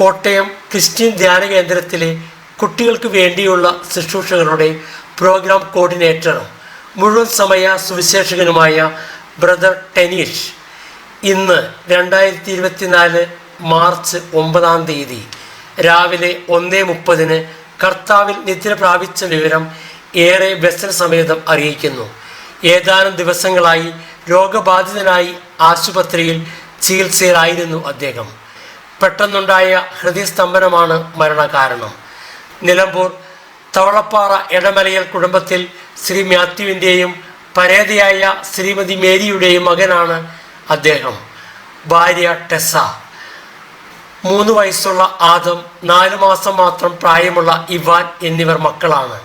Kottayam Christian ധ്യാന കേന്ദ്രത്തിലെ കുട്ടികൾക്ക് വേണ്ടിയുള്ള ശുശ്രൂഷകളുടെ പ്രോഗ്രാം കോർഡിനേറ്ററും മുഴുവൻ സമയ സുവിശേഷകനുമായ ബ്രദർ ടെനീഷ് ഇന്ന് രണ്ടായിരത്തി ഇരുപത്തിനാല് മാർച്ച് ഒമ്പതാം തീയതി രാവിലെ ഒന്നേ മുപ്പതിന് കർത്താവിൽ നിദ്ര പ്രാപിച്ച വിവരം ഏറെ വ്യസന സമേതം അറിയിക്കുന്നു. ഏതാനും ദിവസങ്ങളായി രോഗബാധിതനായി ആശുപത്രിയിൽ ചികിത്സയിലായിരുന്നു അദ്ദേഹം. പെട്ടെന്നുണ്ടായ ഹൃദയസ്തംഭനമാണ് മരണകാരണം. നിലമ്പൂർ തവളപ്പാറ എടമലയൽ കുടുംബത്തിൽ ശ്രീ മാത്യുവിന്റെയും പരേതയായ ശ്രീമതി മേരിയുടെയും മകനാണ് അദ്ദേഹം. ഭാര്യ ടെസ. മൂന്ന് വയസ്സുള്ള ആദം നാലു മാസം മാത്രം പ്രായമുള്ള ഇവാൻ എന്നിവർ മക്കളാണ്.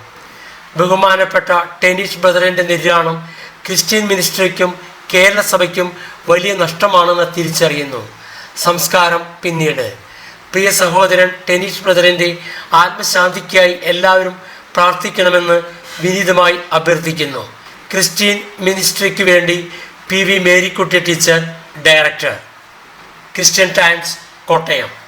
ബഹുമാനപ്പെട്ട ടെനീഷ് ബ്രദറിന്റെ നിര്യാണം ക്രിസ്ത്യൻ മിനിസ്ട്രിക്കും കേരള സഭയ്ക്കും വലിയ നഷ്ടമാണെന്ന് തിരിച്ചറിയുന്നു. സംസ്കാരം പിന്നീട്. പ്രിയ സഹോദരൻ ടെനീഷ് ബ്രദറിന്റെ ആത്മശാന്തിക്കായി എല്ലാവരും പ്രാർത്ഥിക്കണമെന്ന് വിനീതമായി അഭ്യർത്ഥിക്കുന്നു. ക്രിസ്ത്യൻ മിനിസ്ട്രിക്ക് വേണ്ടി P V Marykutty teacher director. Christian Times Kottayam.